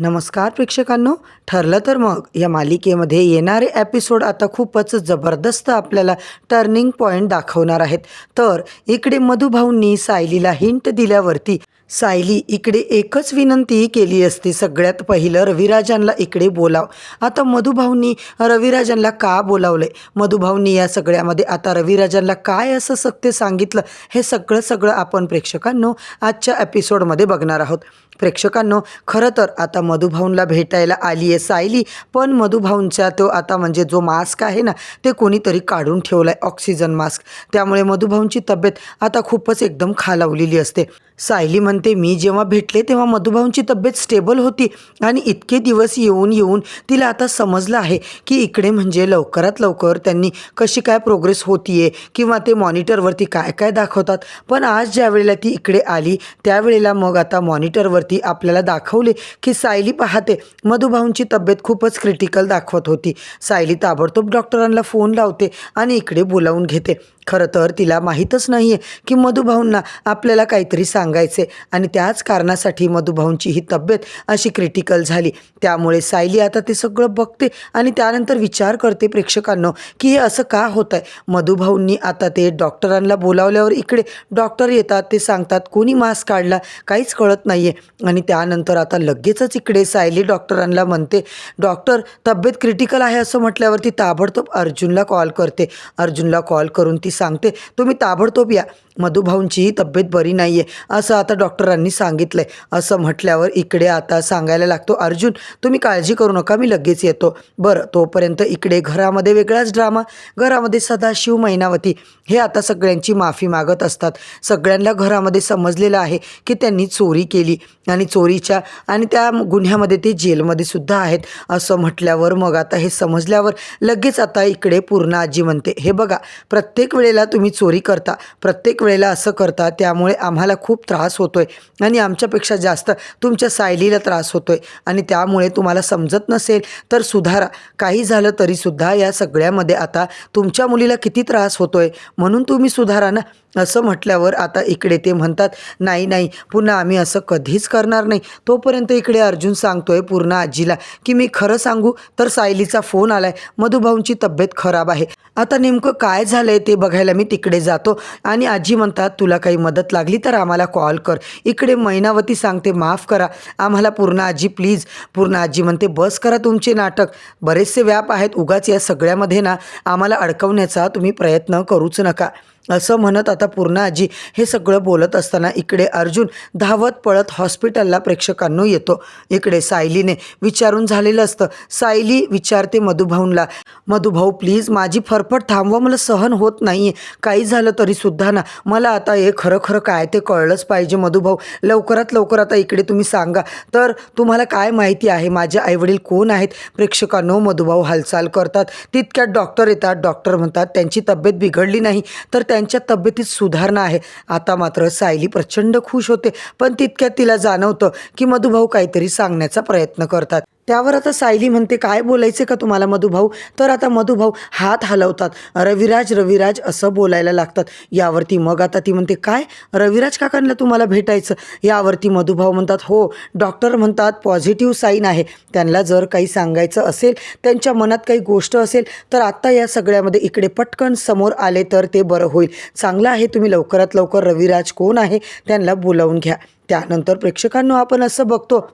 नमस्कार प्रेक्षकांनो ठरलं तर मग या मालिकेमध्ये येणारे एपिसोड आता खूपच जबरदस्त आपल्याला टर्निंग पॉईंट दाखवणार आहेत. तर इकडे मधुभाऊंनी सायलीला हिंट दिल्यावरती सायली इकडे एकच विनंती केली असती सगळ्यात पहिलं रविराजांना इकडे बोलाव. आता मधुभाऊंनी रविराजांना का बोलावलंय? मधुभाऊंनी या सगळ्यामध्ये आता रविराजांना काय असं सत्य सांगितलं हे सगळं सगळं आपण प्रेक्षकांनो आजच्या एपिसोडमध्ये बघणार आहोत. प्रेक्षकांनो खरं तर आता मधुभाऊंला भेटायला आली आहे सायली पण मधुभाऊंचा तो आता म्हणजे जो मास्क आहे ना ते कोणीतरी काढून ठेवला आहे ऑक्सिजन मास्क. त्यामुळे मधुभाऊंची तब्येत आता खूपच एकदम खालावलेली असते. सायली म्हणते मी जेव्हा भेटले तेव्हा मधुभाऊंची तब्येत स्टेबल होती आणि इतके दिवस येऊन येऊन तिला आता समजलं आहे की इकडे म्हणजे लवकरात लवकर त्यांनी कशी काय प्रोग्रेस होतीये किंवा ते मॉनिटरवरती काय काय दाखवतात. पण आज ज्या वेळेला ती इकडे आली त्यावेळेला मग आता मॉनिटरवरती आपल्याला दाखवले की सायली पाहते. मधुभाऊंची तब्येत खूपच क्रिटिकल दाखवत होती. सायली ताबडतोब डॉक्टरांना फोन लावते आणि इकडे बोलावून घेते. खरं तर तिला माहीतच नाही आहे की मधुभाऊंना आपल्याला काहीतरी सांगायचे आणि त्याच कारणासाठी मधुभाऊंची ही तब्येत अशी क्रिटिकल झाली. त्यामुळे सायली आता ते सगळं बघते आणि त्यानंतर विचार करते प्रेक्षकांनो की हे असं का होत आहे मधुभाऊंनी आता ते डॉक्टरांना बोलावल्यावर इकडे डॉक्टर येतात ते सांगतात कोणी मास्क काढला? काहीच कळत नाही आहे आणि त्यानंतर आता लगेचच इकडे सायली डॉक्टरांना म्हणते डॉक्टर तब्येत क्रिटिकल आहे असं म्हटल्यावरती ताबडतोब अर्जुनला कॉल करते. अर्जुनला कॉल करून ती सांगते तुम्ही ताबडतोब या. मधुभाऊंचीही तब्येत बरी नाही आहे असं आता डॉक्टरांनी सांगितलं आहे असं म्हटल्यावर इकडे आता सांगायला लागतो अर्जुन तुम्ही काळजी करू नका मी लगेच येतो. बरं तोपर्यंत इकडे घरामध्ये वेगळाच ड्रामा. घरामध्ये सदाशिव मैनावती हे आता सगळ्यांची माफी मागत असतात. सगळ्यांना घरामध्ये समजलेलं आहे की त्यांनी चोरी केली आणि चोरीच्या आणि त्या गुन्ह्यामध्ये ते जेलमध्ये सुद्धा आहेत असं म्हटल्यावर मग आता हे समजल्यावर लगेच आता इकडे पूर्ण आजी म्हणते हे बघा प्रत्येक वेळेला तुम्ही चोरी करता प्रत्येक वेळेला असं करता त्यामुळे आम्हाला खूप त्रास होतो आहे आणि आमच्यापेक्षा जास्त तुमच्या सायलीला त्रास होतो आहे आणि त्यामुळे तुम्हाला समजत नसेल तर सुधारा. काही झालं तरीसुद्धा या सगळ्यामध्ये आता तुमच्या मुलीला किती त्रास होतो आहे म्हणून तुम्ही सुधारा ना. असं म्हटल्यावर आता इकडे ते म्हणतात नाही नाही पुन्हा आम्ही असं कधीच करणार नाही. तोपर्यंत इकडे अर्जुन सांगतोय पूर्ण आजीला की मी खरं सांगू तर सायलीचा फोन आलाय. मधुभाऊंची तब्येत खराब आहे. आता नेमकं काय झालंय ते बघायला मी तिकडे जातो. आणि आजी म्हणतात तुला काही मदत लागली तर आम्हाला कॉल कर. इकडे मैनावती सांगते माफ करा. आम्हाला पूर्ण आजी प्लीज. पूर्ण आजी म्हणते बस करा तुमचे नाटक. बरेचसे व्याप आहेत. उगाच या सगळ्यामध्ये ना आम्हाला अडकवण्याचा तुम्ही प्रयत्न करूच नका. असं म्हणत आता पूर्ण आजी हे सगळं बोलत असताना इकडे अर्जुन धावत पळत हॉस्पिटलला प्रेक्षकांनो येतो. इकडे सायलीने विचारून झालेलं असतं. सायली विचारते मधुभाऊंला मधुभाऊ प्लीज माझी फरफट थांबवा मला सहन होत नाही आहे काही झालं तरीसुद्धा ना मला आता हे खरं खरं काय ते कळलंच पाहिजे मधुभाऊ. लवकरात लवकर आता इकडे तुम्ही सांगा. तर तुम्हाला काय माहिती आहे माझे आईवडील कोण आहेत? प्रेक्षकांनो मधुभाऊ हालचाल करतात. तितक्यात डॉक्टर येतात. डॉक्टर म्हणतात त्यांची तब्येत बिघडली नाही. तर त्या त्यांच्या तब्येतीत सुधारणा आहे. आता मात्र सायली प्रचंड खुश होते पण तितक्यात तिला जाणवतं की मधुभाऊ काहीतरी सांगण्याचा प्रयत्न करतात. त्यावर आता सायली म्हणते काय बोलायचे का तुम्हाला मधुभाऊ? तर आता मधुभाऊ हात हलवतात. रविराज रविराज असं बोलायला लागतात. यावरती मग आता ती म्हणते काय? रविराज काकांना तुम्हाला भेटायचं? यावरती मधुभाऊ म्हणतात हो डॉक्टर म्हणतात पॉझिटिव्ह साईन आहे. त्यांना जर काही सांगायचं असेल त्यांच्या मनात काही गोष्ट असेल तर आत्ता या सगळ्यामध्ये इकडे पटकन समोर आले तर ते बरं होईल. चांगलं आहे तुम्ही लवकरात लवकर रविराज कोण आहे त्यांना बोलावून घ्या. त्यानंतर प्रेक्षकांनो आपण असं बघतो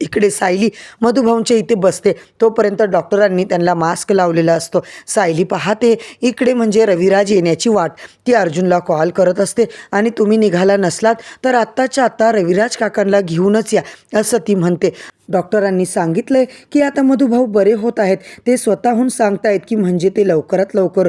इकडे सायली मधुभाऊंच्या इथे बसते. तोपर्यंत डॉक्टरांनी त्यांना मास्क लावलेला असतो. सायली पाहते इकडे म्हणजे रविराज येण्याची वाट. ती अर्जुनला कॉल करत असते आणि तुम्ही निघाला नसलात तर आत्ताच्या आत्ता रविराज काकांना घेऊनच या असं ती म्हणते. डॉक्टरांनी सांगितलंय की आता मधुभाऊ बरे होत आहेत. ते स्वतःहून सांगतायत की म्हणजे ते लवकरात लवकर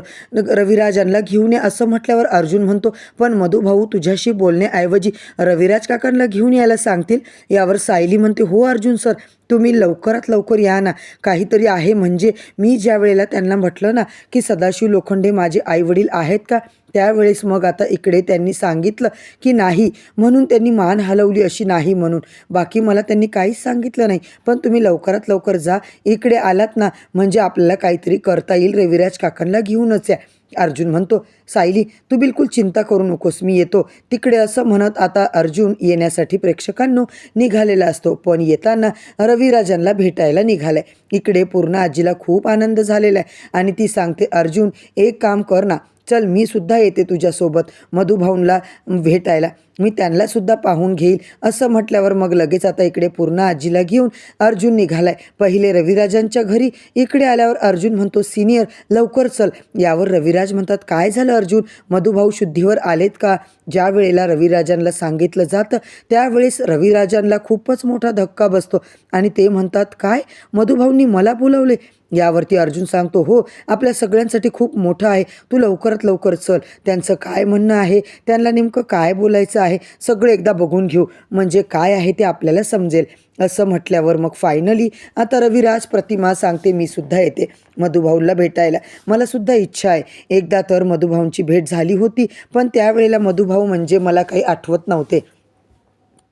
रविराजांना घेऊन या असं म्हटल्यावर अर्जुन म्हणतो पण मधुभाऊ तुझ्याशी बोलण्याऐवजी रविराज काकांना घेऊन यायला सांगतील? यावर सायली म्हणते हो अर्जुन सर तुम्ही लवकरात लवकर या ना. काहीतरी आहे म्हणजे मी ज्या वेळेला त्यांना म्हटलं ना की सदाशिव लोखंडे माझे आईवडील आहेत का? त्यावेळेस मग आता इकडे त्यांनी सांगितलं की नाही. म्हणून त्यांनी मान हलवली अशी नाही म्हणून. बाकी मला त्यांनी काहीच सांगितलं नाही. पण तुम्ही लवकरात लवकर जा. इकडे आलात ना म्हणजे आपल्याला काहीतरी करता येईल. रविराज काकांना घेऊनच या. अर्जुन म्हणतो सायली तू बिलकुल चिंता करू नकोस मी येतो. तिकडे असं म्हणत आता अर्जुन येण्यासाठी प्रेक्षकांनो निघालेला असतो. पण येताना रविराजांना भेटायला निघालाय. इकडे पूर्ण आजीला खूप आनंद झालेला आहे आणि ती सांगते अर्जुन एक काम कर ना. चल मी सुद्धा येते तुझ्यासोबत मधुभाऊनला भेटायला. मी त्यांना सुद्धा पाहून घेईल. असं म्हटल्यावर मग लगेच आता इकडे पूर्ण आजीला घेऊन अर्जुन निघालाय. पहिले रविराजांच्या घरी इकडे आल्यावर अर्जुन म्हणतो सिनियर लवकर चल. यावर रविराज म्हणतात काय झालं अर्जुन? मधुभाऊ शुद्धीवर आलेत का? ज्या वेळेला रविराजांना सांगितलं जातं त्यावेळेस रविराजांना खूपच मोठा धक्का बसतो. आणि ते म्हणतात काय? मधुभाऊंनी मला बोलवले? यावरती अर्जुन सांगतो हो आपल्या सगळ्यांसाठी खूप मोठं आहे. तू लवकरात लवकर चल. त्यांचं काय म्हणणं आहे? त्यांना नेमकं काय बोलायचं आहे? आहे. सगळं एकदा बघून घेऊ. म्हणजे काय आहे ते आपल्याला समजेल. असं म्हटल्यावर मग फायनली आता रविराज प्रतिमा सांगते मी सुद्धा येते मधुभाऊला भेटायला. मला सुद्धा इच्छा आहे. एकदा तर मधुभाऊंची भेट झाली होती पण त्यावेळेला मधुभाऊ म्हणजे मला काही आठवत नव्हते.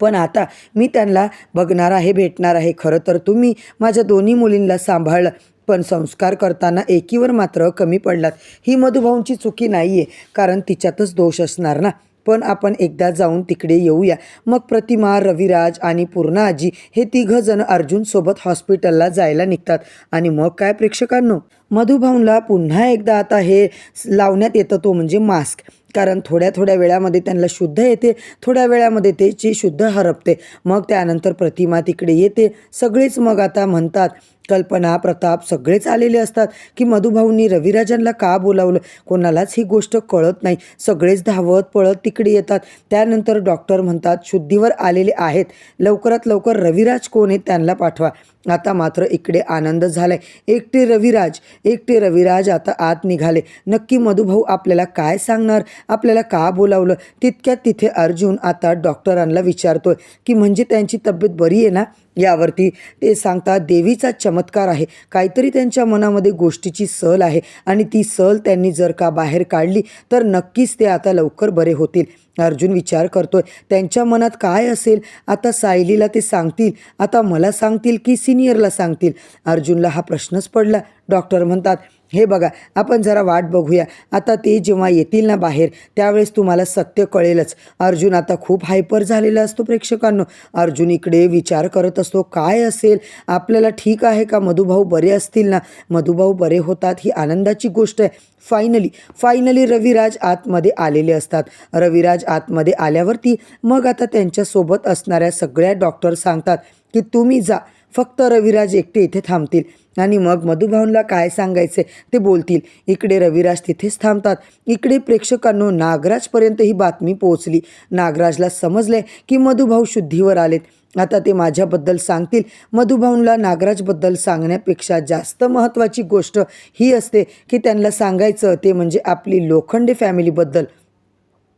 पण आता मी त्यांना बघणार आहे भेटणार आहे. खरं तर तुम्ही माझ्या दोन्ही मुलींना सांभाळलं पण संस्कार करताना एकीवर मात्र कमी पडलात. ही मधुभाऊंची चुकी नाही आहे कारण तिच्यातच दोष असणार ना. पण आपण एकदा जाऊन तिकडे येऊया. मग प्रतिमा रविराज आणि पूर्णाजी हे तिघंजण अर्जुनसोबत हॉस्पिटलला जायला निघतात. आणि मग काय प्रेक्षकांनो? मधुभाऊनला पुन्हा एकदा आता हे लावण्यात येतं तो म्हणजे मास्क. कारण थोड्या थोड्या वेळामध्ये त्यांना शुद्ध येते थोड्या वेळामध्ये त्याची शुद्ध हरपते. मग त्यानंतर प्रतिमा तिकडे येते. सगळेच मग आता म्हणतात कल्पना प्रताप सगळेच आलेले असतात की मधुभाऊंनी रविराजांना का बोलावलं? कोणालाच ही गोष्ट कळत नाही. सगळेच धावत पळत तिकडे येतात. त्यानंतर डॉक्टर म्हणतात शुद्धीवर आलेले आहेत. लवकरात लवकर रविराज कोण आहेत त्यांना पाठवा. आता मात्र इकडे आनंद झालाय. एकटे रविराज एकटे रविराज आता आत निघाले. नक्की मधुभाऊ आपल्याला काय सांगणार? आपल्याला का बोलावलं? तितक्यात तिथे अर्जुन आता डॉक्टरांना विचारतोय की म्हणजे त्यांची तब्येत बरी आहे ना? यावरती ते सांगतात देवीचा चमत्कार आहे. काहीतरी त्यांच्या मनामध्ये गोष्टीची सल आहे आणि ती सल त्यांनी जर का बाहेर काढली तर नक्कीच ते आता लवकर बरे होतील. अर्जुन विचार करतोय त्यांच्या मनात काय असेल? आता सायलीला ते सांगतील. आता मला सांगतील की सिनियरला सांगतील? अर्जुनला हा प्रश्नच पडला. डॉक्टर म्हणतात हे बघा आपण जरा वाट बघूया. आता ते जेव्हा येतील ना बाहेर त्यावेळेस तुम्हाला सत्य कळेलच. अर्जुन आता खूप हायपर झालेला असतो प्रेक्षकांनो. अर्जुन इकडे विचार करत असतो काय असेल? आपल्याला ठीक आहे का? मधुभाऊ बरे असतील ना? मधुभाऊ बरे होतात ही आनंदाची गोष्ट आहे. फायनली फायनली रविराज आतमध्ये आलेले असतात. रविराज आतमध्ये आल्यावरती मग आता त्यांच्यासोबत असणाऱ्या सगळ्या डॉक्टर सांगतात की तुम्ही जा. फक्त रविराज एकटे इथे थांबतील. आणि मग मधुभाऊनला काय सांगायचे ते बोलतील. इकडे रविराज तिथेच थांबतात. इकडे प्रेक्षकांनो नागराजपर्यंत ही बातमी पोहोचली. नागराजला समजले की मधुभाऊ शुद्धीवर आलेत. आता ते माझ्याबद्दल सांगतील. मधुभाऊनला नागराजबद्दल सांगण्यापेक्षा जास्त महत्त्वाची गोष्ट ही असते की त्यांना सांगायचं ते म्हणजे आपली लोखंडे फॅमिलीबद्दल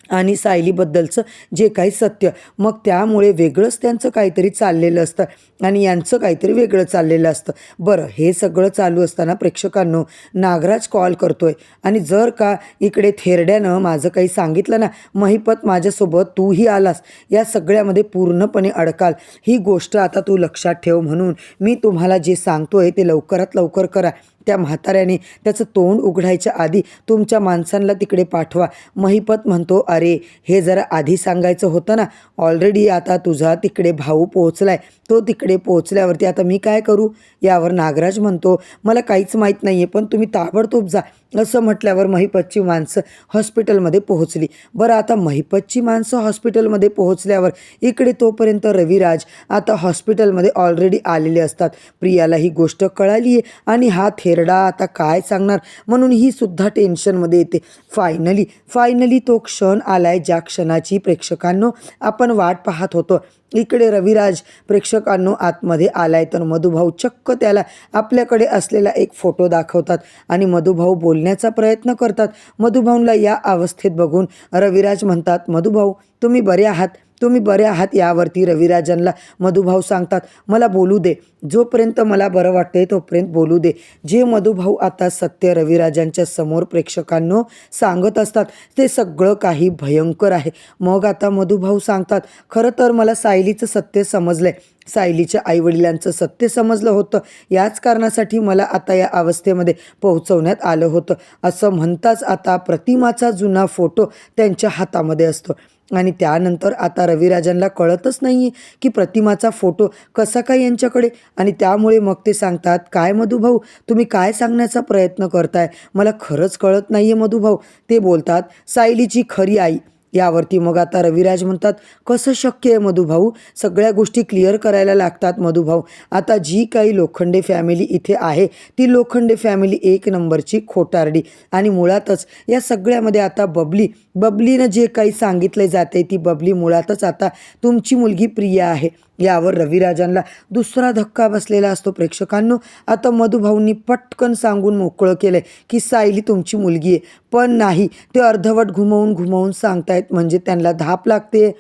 आणि सायलीबद्दलचं जे काही सत्य. मग त्यामुळे वेगळंच त्यांचं काहीतरी चाललेलं असतं आणि यांचं काहीतरी वेगळं चाललेलं असतं. बरं हे सगळं चालू असताना प्रेक्षकांनो नागराज कॉल करतोय. आणि जर का इकडे थेरड्यानं माझं काही सांगितलं ना महिपत माझ्यासोबत तूही आलास या सगळ्यामध्ये पूर्णपणे अडकाल. ही गोष्ट आता तू लक्षात ठेव म्हणून मी तुम्हाला जे सांगतोय ते लवकरात लवकर करा. त्या म्हाताऱ्याने त्याचं तोंड उघडायच्या आधी तुमच्या माणसांना तिकडे पाठवा. महिपत म्हणतो अरे हे जरा आधी सांगायचं होतं ना. ऑलरेडी आता तुझा तिकडे भाऊ पोहोचलाय. तो तिकडे पोहोचल्यावरती आता मी काय करू? यावर नागराज म्हणतो मला काहीच माहीत नाही आहे पण तुम्ही ताबडतोब जा. असं म्हटल्यावर महिपतची माणसं हॉस्पिटलमध्ये पोहोचली. बरं आता महिपतची माणसं हॉस्पिटलमध्ये पोहोचल्यावर इकडे तोपर्यंत रविराज आता हॉस्पिटलमध्ये ऑलरेडी आलेले असतात. प्रियाला ही गोष्ट कळाली आहे आणि हा थेरडा आता काय सांगणार? म्हणून ही सुद्धा टेन्शनमध्ये येते. फायनली फायनली तो क्षण आलाय ज्या क्षणाची प्रेक्षकांनो आपण वाट पाहत होतो. इकडे रविराज प्रेक्षकांनो आतमध्ये आलाय. तर मधुभाऊ चक्क त्याला आपल्याकडे असलेला एक फोटो दाखवतात आणि मधुभाऊ बोलण्याचा प्रयत्न करतात. मधुभाऊला या अवस्थेत बघून रविराज म्हणतात मधुभाऊ तुम्ही बरे आहात? तुम्ही बरे आहात यावरती. रविराजनला मधुभाऊ सांगतात मला बोलू दे. जोपर्यंत मला बरं वाटतंय तोपर्यंत बोलू दे. जे मधुभाऊ आता सत्य रविराजांच्या समोर प्रेक्षकांनो सांगत असतात ते सगळं काही भयंकर आहे. मग आता मधुभाऊ सांगतात खरं तर मला सायलीचं सत्य समजलंय. सायलीच्या आईवडिलांचं सत्य समजलं होतं. याच कारणासाठी मला आता या अवस्थेमध्ये पोहोचवण्यात आलं होतं. असं म्हणताच आता प्रतिमाचा जुना फोटो त्यांच्या हातामध्ये असतो. आणि त्यानंतर आता रविराजांना कळतच नाही आहे की प्रतिमाचा फोटो कसा काय यांच्याकडे. आणि त्यामुळे मग ते सांगतात काय मधुभाऊ तुम्ही काय सांगण्याचा प्रयत्न करताय? मला खरंच कळत नाही आहे मधुभाऊ. ते बोलतात सायलीची खरी आई. यावरती मग आता रविराज म्हणतात कसं शक्य आहे मधुभाऊ? सगळ्या गोष्टी क्लिअर करायला लागतात मधुभाऊ. आता जी काही लोखंडे फॅमिली इथे आहे ती लोखंडे फॅमिली एक नंबरची खोटारडी. आणि मुळातच या सगळ्यामध्ये आता बबली बबलीनं जे काही सांगितले जाते ती बबली मुळातच आता तुमची मुलगी प्रिया आहे. यावर रविराजांना दुसरा धक्का बसलेला असतो. प्रेक्षकांनो आता मधुभाऊंनी पटकन सांगून मोकळं केलंय की सायली तुमची मुलगी आहे पण नाही ते अर्धवट घुमवून घुमवून सांगतायत म्हणजे त्यांना धाप लागते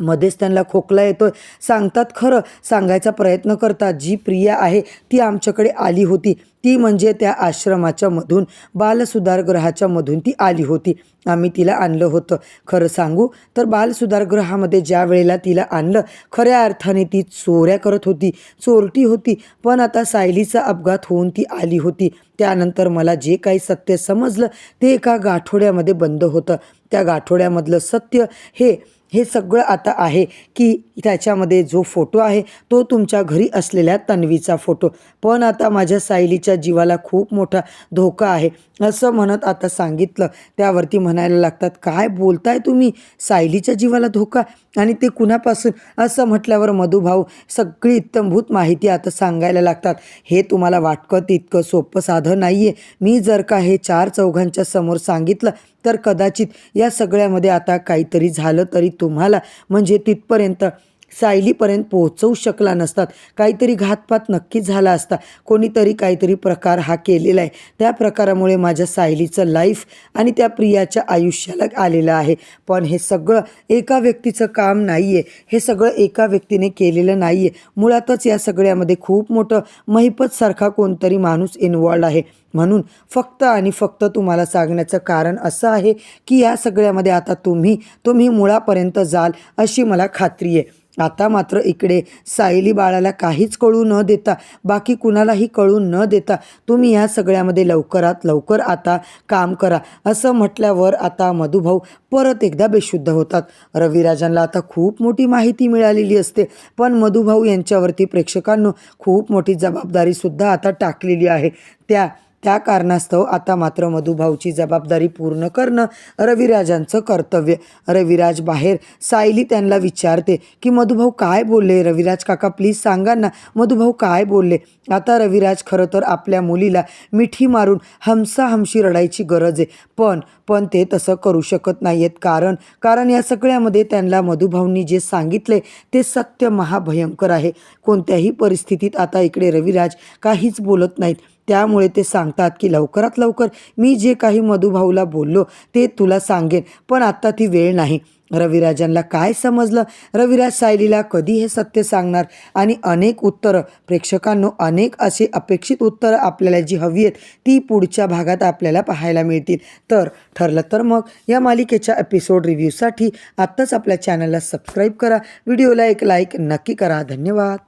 मध्येच त्यांना खोकला येतोय. सांगतात खरं सांगायचा प्रयत्न करतात. जी प्रिया आहे ती आमच्याकडे आली होती. ती म्हणजे त्या आश्रमाच्या मधून बालसुधारगृहाच्या मधून ती आली होती. आम्ही तिला आणलं होतं. खरं सांगू तर बालसुधारगृहामध्ये ज्या वेळेला तिला आणलं खऱ्या अर्थाने ती चोऱ्या करत होती. चोरटी होती पण आता सायलीचा अपघात होऊन ती आली होती. त्यानंतर मला जे काही सत्य समजलं ते एका गाठोड्यामध्ये बंद होतं. त्या गाठोड्यामधलं सत्य हे हे सगळं आता आहे की त्याच्यामध्ये जो फोटो आहे तो तुमच्या घरी असलेल्या तन्वीचा फोटो. पण आता माझ्या सायलीच्या जीवाला खूप मोठा धोका आहे. असं म्हणत आता सांगितलं. त्यावरती म्हणायला लागतात काय बोलताय तुम्ही? सायलीच्या जीवाला धोका? आणि ते कुणापासून? असं म्हटल्यावर मधुभाऊ सगळी इत्तमभूत माहिती आता सांगायला लागतात. हे तुम्हाला वाटकं तितकं सोपं साधं नाही आहे मी जर का हे चार चौघांच्या समोर सांगितलं तर कदाचित या सगळ्यामध्ये आता काहीतरी झालं तरी तुम्हाला. म्हणजे तिथपर्यंत सायलीपर्यंत पोहोचवू शकला नसतात. काहीतरी घातपात नक्कीच झाला असता. कोणीतरी काहीतरी प्रकार हा केलेला आहे. त्या प्रकारामुळे माझ्या सायलीचं लाईफ आणि त्या प्रियाच्या आयुष्याला आलेलं आहे. पण हे सगळं एका व्यक्तीचं काम नाही आहे हे सगळं एका व्यक्तीने केलेलं नाही आहे मुळातच या सगळ्यामध्ये खूप मोठं महिपतसारखा कोणतरी माणूस इन्वॉल्ड आहे. म्हणून फक्त आणि फक्त तुम्हाला सांगण्याचं कारण असं आहे की या सगळ्यामध्ये आता तुम्ही तुम्ही मुळापर्यंत जाल अशी मला खात्री आहे. आता मात्र इकडे सायली बाळाला काहीच कळू न देता बाकी कुणालाही कळू न देता तुम्ही या सगळ्यामध्ये लवकरात लवकर आता काम करा असं म्हटल्यावर आता मधुभाऊ परत एकदा बेशुद्ध होतात. रविराजांना आता खूप मोठी माहिती मिळालेली असते पण मधुभाऊ यांच्यावरती प्रेक्षकांनो खूप मोठी जबाबदारीसुद्धा आता टाकलेली आहे. त्या त्या कारणास्तव आता मात्र मधुभाऊची जबाबदारी पूर्ण करणं रविराजांचं कर्तव्य. रविराज बाहेर सायली त्यांना विचारते की मधुभाऊ काय बोलले? रविराज काका प्लीज सांगा ना. मधुभाऊ काय बोलले? आता रविराज खरं तर आपल्या मुलीला मिठी मारून हमसा हमशी रडायची गरज आहे. पण पण ते तसं करू शकत नाही आहेत कारण कारण या सगळ्यामध्ये त्यांना मधुभाऊंनी जे सांगितले ते सत्य महाभयंकर आहे. कोणत्याही परिस्थितीत आता इकडे रविराज काहीच बोलत नाहीत. त्यामुळे ते सांगतात की लवकरात लवकर मी जे काही मधुभाऊला बोललो ते तुला सांगेन पण आत्ता ती वेळ नाही. रविराजांना काय समजलं? रविराज सायलीला कधी हे सत्य सांगणार? आणि अनेक उत्तरं. प्रेक्षकांनो अनेक असे अपेक्षित उत्तरं आपल्याला जी हवी आहेत ती पुढच्या भागात आपल्याला पाहायला मिळतील. तर ठरलं तर मग या मालिकेच्या एपिसोड रिव्ह्यूसाठी आत्ताच आपल्या चॅनलला सबस्क्राईब करा. व्हिडिओला एक लाईक नक्की करा. धन्यवाद.